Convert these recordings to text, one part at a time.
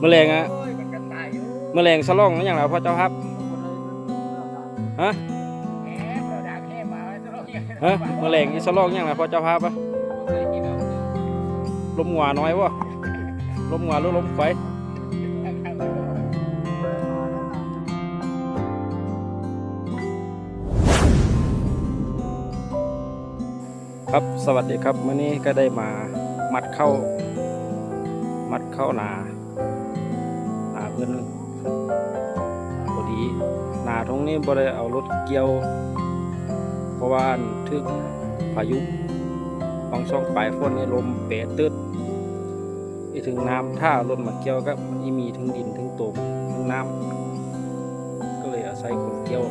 แมลงอะโอ้ยมันก็ตายอยู่แมลงสลองนั่นอย่างไรพ่อเจ้าครับฮะแหมเราด่าแค่มาไว้ตลอดอย่างนั้นฮะแมลงอีสลองอย่างไรพ่อเจ้าครับอะลมหัวน้อยวะลมหัวหรือลมไฟครับสวัสดีครับมื้อนี้ก็ได้มามัดเข้า มัดเข้านานาเพื่อนพอดีหนาตรงนี้บ่ได้เอารถเกี่ยว เพราะว่าทึกพายุบางช่องปลายฝนนี่ลมเปะตึดไปถึงน้ำถ้ารถมาเกี่ยวก็มันอีมีถึงดินถึงตมถึงน้ำก็เลยอาศัยคนเกี่ยว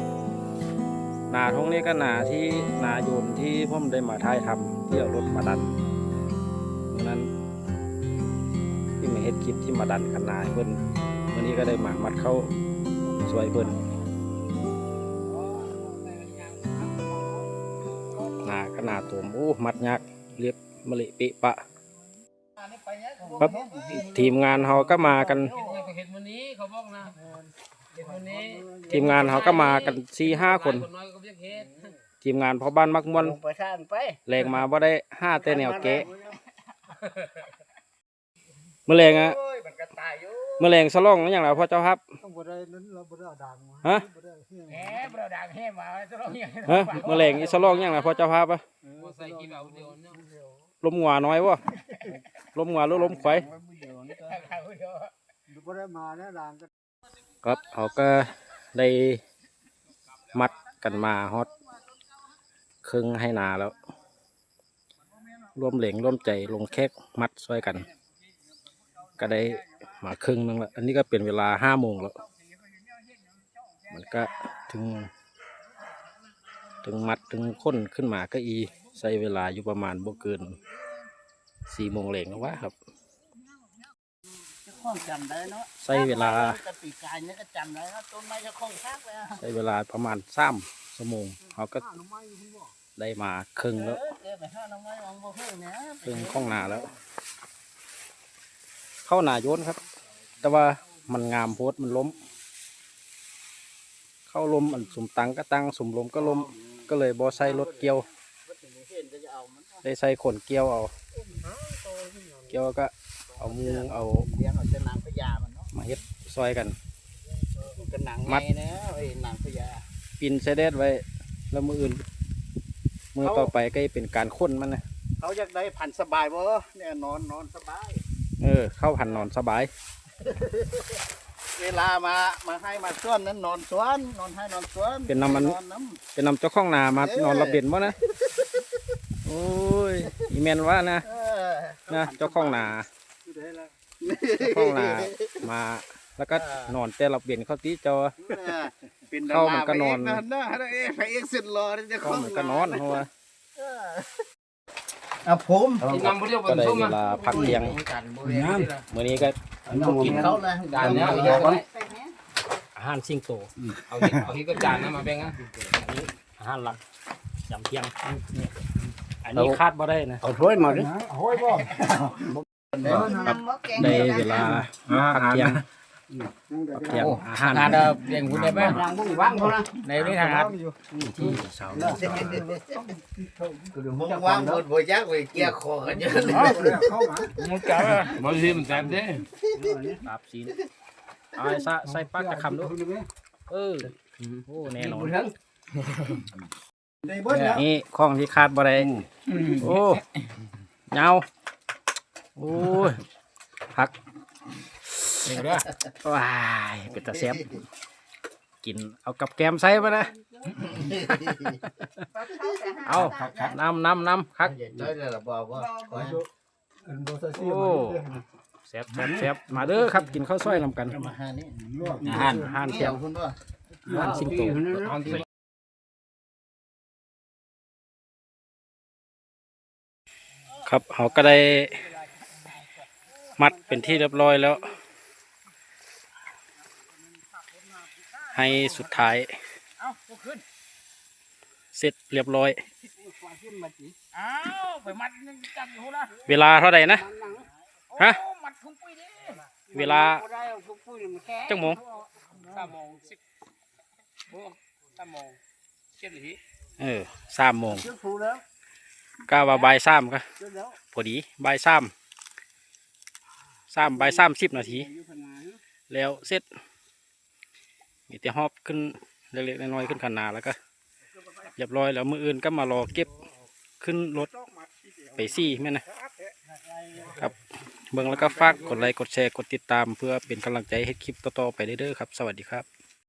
หนาท้องนี้ก็หนาที่นาโยนที่ผมได้มาท้ายทำที่เอารถมาดันนั้นที่มาเฮ็ดคลิปที่มาดันคันนาให้เพิ่น วันนี้ก็ได้มามัดเข้าสวยเพิ่นนาขนาดตัวโอ้มัดยากเรียบมะเละเปะปะครับทีมงานเขาก็มากันเห็นวันนี้เขาบอกนะเห็นวันนี้ทีมงานเขาก็มากันสี่ห้าคนคนน้อยก็เรียกเฮ็ดทีมงานพอบ้านมักมวนลงไปท่านไปแรงมาบ่ได้ห้าแต่แนวเกะแมลงอะโอ้ยมันก็ตายอยู่ แมลงสลองนั่นอย่างไรพ่อเจ้าครับ ต้องบ่ได้นั้นเราบ่ได้เอาด่างมาฮะ บ่ได้เฮี้ยงแหมเราด่าแค่มาไว้ตลอดอย่างนั้นฮะแมลงอีสลองอย่างไรพ่อเจ้าครับอะบ่ใส่กี่แบบเดียวเนาะลมหัวน้อยวะลมหัวหรือลมไฟบ่ได้มานะด่างก็ ครับเขาก็ได้มัดกันมาฮอตครึ่งให้นาแล้ว ร่วมเหลงร่วมใจลงแคกมัดช่วยกัน ก็ได้ มาครึ่งนึงแล้ว อันนี้ก็เป็นเวลาห้าโมงแล้ว มันก็ถึง ถึงมัดถึงค้นขึ้นมาก็อี ใช้เวลาอยู่ประมาณบ่เกินสี่โมงเหลงแล้ววะครับจะคล้องจำได้เนาะใช้เวลากะปีกายเนี่ยก็จำได้นะต้นไม้จะคล้องคักเลยอะใช้เวลาประมาณสามชั่วโมงเขาก็ได้มาครึ่งเอแล้วอเออไปห้าน้ำไม้ลองบ่เพิ่งเนี่ยครึ่งข้องนาแล้ว เข้าหนาโยนครับ แต่ว่ามันงามโพดมันล้ม เข้าลมอันสมตังก็ตังสมลมก็ลมก็เลยบอใส่รถเกี่ยว ได้ใส่ขนเกี่ยวเอา เกี่ยวก็เอามูเอาเลี้ยงเอาแต่นางพญามันเนาะมาเฮ็ดซอยกันมันหนังมัดนะไอ้นางพญาปินใส่เด็ดไว้ แล้วมืออื่นมือต่อไปก็เป็นการค้นมันนะเขาอยากได้ผันสบายบ่เนี่ยนอนนอนสบาย เออ เข้าพันนอนสบาย เวลามามาให้มาสวนนั้นนอนสวนนอนให้นอนสวนเป็นน้ำมันนอนน้เป็นนำเจ้าของนามานอนระเบียนวะนะ โอ้ย อีเมนว่านะำเออนะ เจ้าของนา อยู่ได้ละ เจ้าของนา มา แล้วก็นอนแต่ระเบียนเขาตีจอเป็นเข้ามันก็นอนดาราไปเองนะเอ้ยไปเอ็กซ์เซนรอจะเขามันก็นอนเพราะว่าอ่ะผมที่นำผู้เดียวบก็นได้ส้มเวอะลาพักเที่ยงมื้อนี้ก็กินเขาเลยจานเนี้ยอาหารซิงโต เอาที่เอาที่ก็จานนะมาแบ่งอะอาหารหลักยำเที่ยง อันนี้คาดบ่ได้นะเอาถ้วยมาดิ โอ้ยบ่ได้เวลาพักเที่ยงพัก เที่ยงอาหารทานเด้อเลี้ยงคุณได้ไหมรังบุ้งว่างเขานะในนี้ทางอาอยู่ที่เสาบุ้งว่างหมดบ่ยักไปเกี่ยคอกันเยอะเลยเข้ามามันจับอะมันสิมันแซ่บเด้ปราบซีนเอาไอ้ซะใส่ปากจะคำดูเออโอ้แน่นอนได้เบิดแล้วนี่ของที่คาดบ่ได้โอ้เงาโอ้ยพัก เดี๋ยวเด้อว้ายเป็นตาแซ่บกินเอากับแกมใส่มานะ เอา น้ำน้ำน้ำคักได้เลยล่ะบอกว่าอันบ่ใส่ซีโอ้แซ่บแซ่บแซ่บมาเด้อครับกินข้าวซอยนำกันมาหานี่อาหารอาหารเกี่เที่ยยววคุณว่าอาหารสิงโตเอาที่ครับเขาก็ได้มัดเป็นที่เรียบร้อยแล้ว ให้สุดท้ายเสร็จเรียบร้อยอ้าวไปมัดจับอยู่นะเวลาเท่าไหร่นะ ฮะ มัดทุ่งปุ้ยดิเวลาได้จังโมงสามโมงสิบโอ้สามโมงเจ็ดนาทีเออสามโมงเชื่อผูแล้วกาว่าบ่ายสามก็เชื่อแล้วพอดีบ่ายสามสามบ่ายสามสิบนาที แล้วเสร็จ มีแต่หอบขึ้นเล็กๆน้อยๆขึ้นขนนาแล้วก็เรียบร้อยแล้วมืออื่นก็มารอเก็บขึ้นรถไปซี่แม่นะครับเบิ่งแล้วก็ฝากกดไลค์กดแชร์กดติดตาม เพื่อเป็นกำลังใจให้คลิปต่อๆไปเรื่อยๆครับ สวัสดีครับ